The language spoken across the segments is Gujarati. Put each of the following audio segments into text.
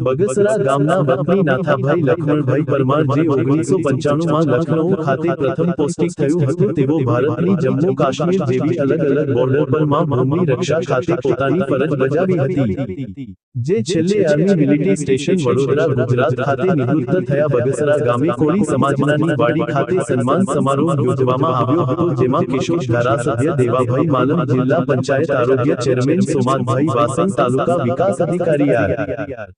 બગસરા ગામના વતની નાથાભાઈ લક્ષ્મણભાઈ પરમાર જે ઓગણીસો પંચાણું માં લખનઉ ખાતે પ્રથમ પોસ્ટિંગ થયું હતું તેઓ ભારતની જમ્મુ કાશ્મીર જેવી અલગ અલગ બોર્ડર પર માં ભૂમિની રક્ષા ખાતે પોતાની ફરજ બજાવી હતી જે છેલ્લે army military station Vadodara Gujarat ખાતે નિવૃત્ત થયા બગસરા ગામે કોળી સમાજનાની વાડી ખાતે સન્માન સમારોહ યોજવામાં આવ્યો હતો જેમાં કિશોર ધારાસભ્ય દેવાભાઈ માલમ જિલ્લા પંચાયત આરોગ્ય ચેરમેન સોમાનભાઈ વાસણ તાલુકા વિકાસ અધિકારી આર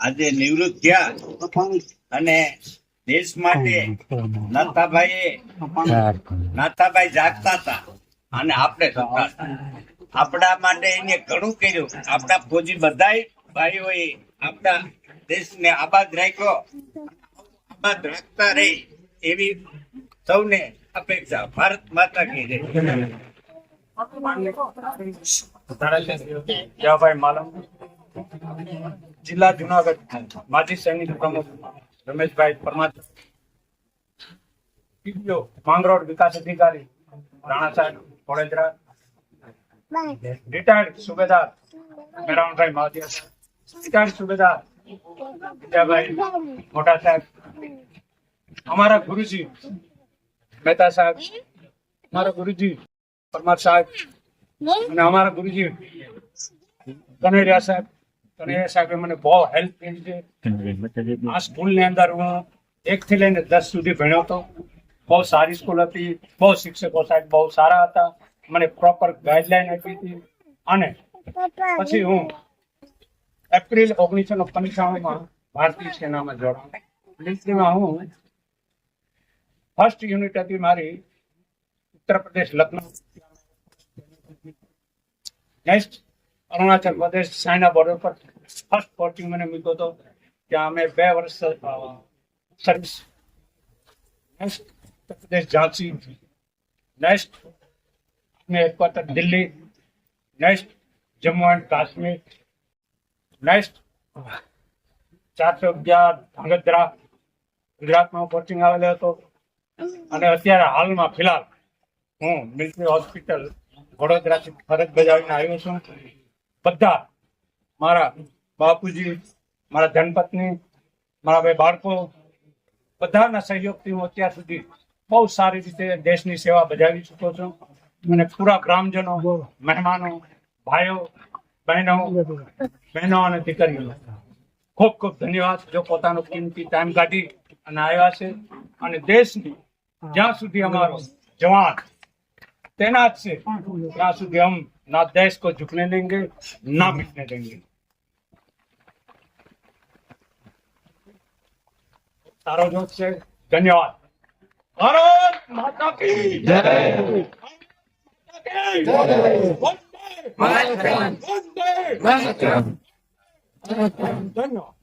આજે નિવૃત્ત થયા. અને દેશ માટે નાથાભાઈએ નાથાભાઈ જાગતા હતા અને આપણે આપણા માટે એને ઘણું કર્યું. આપણા ફોજી બધા ભાઈઓએ આપણા દેશને આબાદ રાખ્યો. આબાદ રાખતા રહી એવી સૌને અપેક્ષા. ભારત માતા કી જય. જવાભાઈ માલમ. જિલ્લા જુનાગઢ માજી સૈનિક પ્રમુખ રમેશભાઈ પરમાર ટીડીઓ માંગરોળ વિકાસ અધિકારી, રાણા સાહેબ વડોદરા રિટાયર્ડ સુબેદાર મેરાવણભાઈ માવતિયા રિટાયર્ડ સુબેદાર વિદ્યાભાઈ મોટા સાહેબ, અમારા ગુરુજી મહેતા સાહેબ, અમારા ગુરુજી પરમાર સાહેબ અને અમારા ગુરુજી કનેરિયા સાહેબ બહુ હેલ્પ કરી છે. અંદર હું એક થી લઈને દસ સુધી ભણ્યો હતો. બહુ સારી સ્કૂલ હતી. બહુ શિક્ષકો સાહેબ બહુ સારા હતા. મને પ્રોપર ગાઈડલાઈન આપી હતી. અને પછી હું એપ્રિલ ઓગણીસો ને ભારતીય સેનામાં હું ફર્સ્ટ યુનિટ હતી મારી. Uttar Pradesh Lucknow next Arunachal Pradesh China border પર ફર્સ્ટ પોસ્ટિંગ મને મૂક્યો હતો ત્યાં અમે બે વર્ષ service next Pradesh Jhansi. Next અમે headquarter Delhi. Next Jammu and Kashmir. Next ચારસો અગિયાર ધાંગધ્રા ગુજરાતમાં પોસ્ટિંગ આવેલો હતો. અને અત્યારે હાલમાં ફિલહાલ હું મિલિટરી હોસ્પિટલ વડોદરાથી ફરજ બજાવીને આવ્યો છું. બધા મારા બાપુજી, મારા ધનપત્ની મારા બે બાળકો, બધાના સહયોગથી હું અત્યાર સુધી બહુ સારી રીતે દેશની સેવા બજાવી ચૂક્યો છું. મને પૂરા ગ્રામજનો, મહેમાનો, ભાઈઓ, બહેનો બહેનો અને દીકરીઓ, ખૂબ ખૂબ ધન્યવાદ. જો પોતાનો કિંમતી ટાઈમ કાઢી અને આવ્યા છે અને દેશની જ્યાં સુધી અમારો જવાન તેના જ છે, ત્યાં સુધી અમે ना देश को झुकने देंगे ना मिटने देंगे। सारो जोत से धन्यवाद। भारत माता की जय। वंदे। वंदे। धन्यवाद।